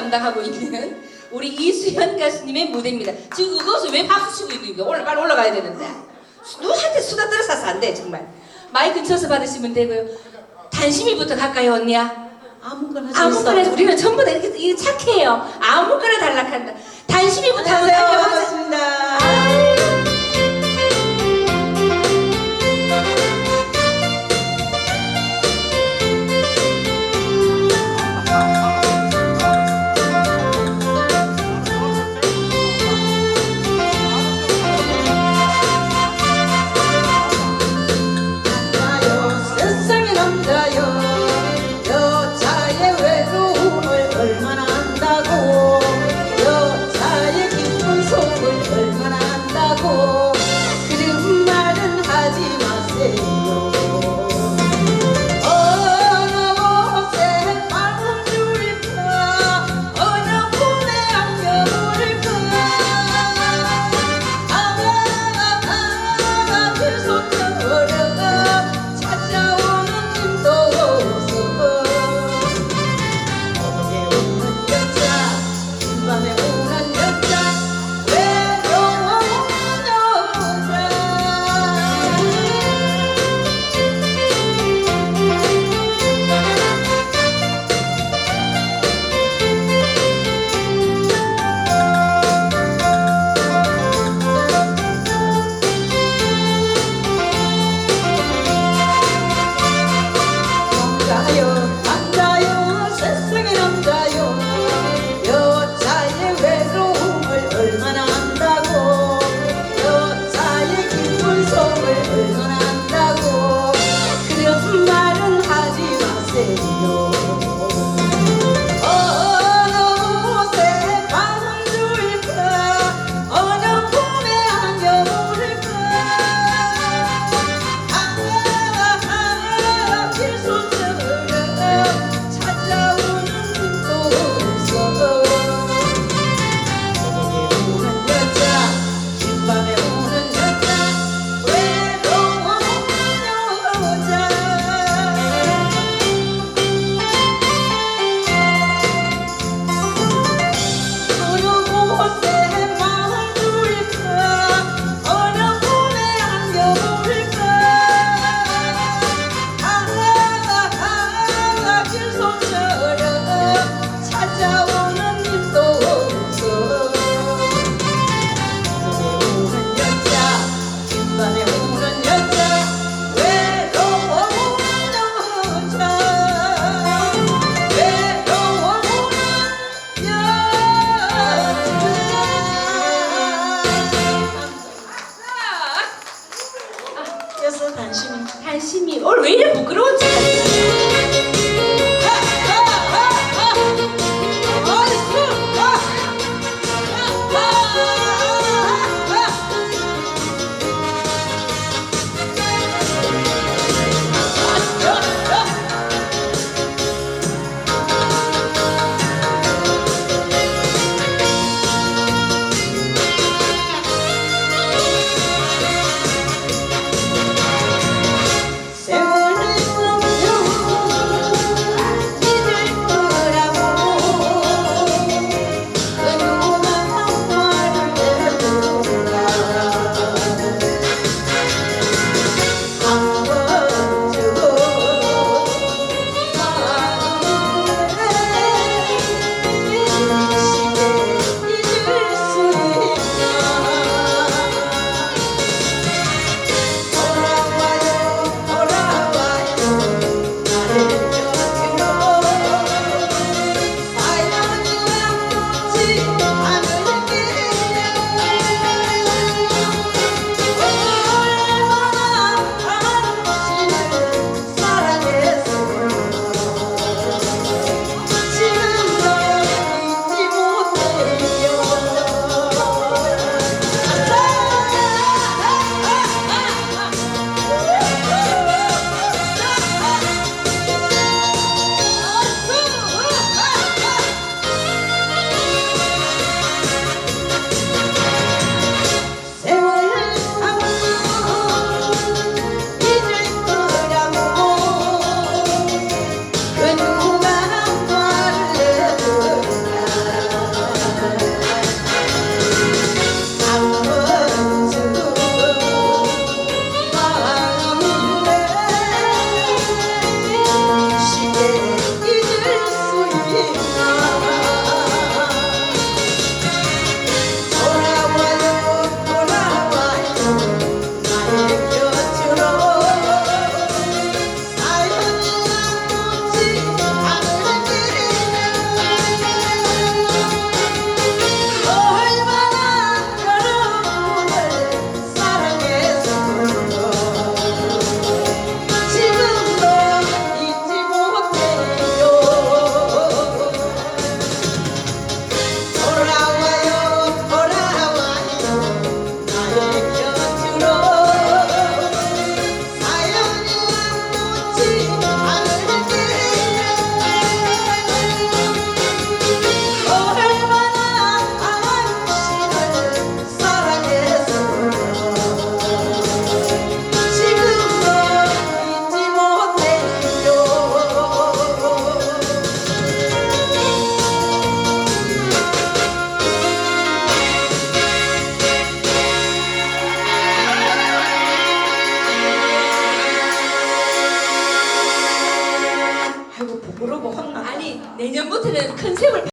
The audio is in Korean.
담당하고 있는 우리 이수현 가수님의 무대입니다. 지금 그것을 왜 박수 치고 있는 거야? 올라 빨리 올라가야 되는데. 누구한테 수다 떨어서서 안 돼, 정말. 마이크 근처서 받으시면 되고요. 단심이부터 갈까요, 언니야? 아무거나 아무거나 해서 우리는 전부 다 이렇게, 이거 착해요. 아무거나 달락한다. 단심이부터 한번 달려봤습니다.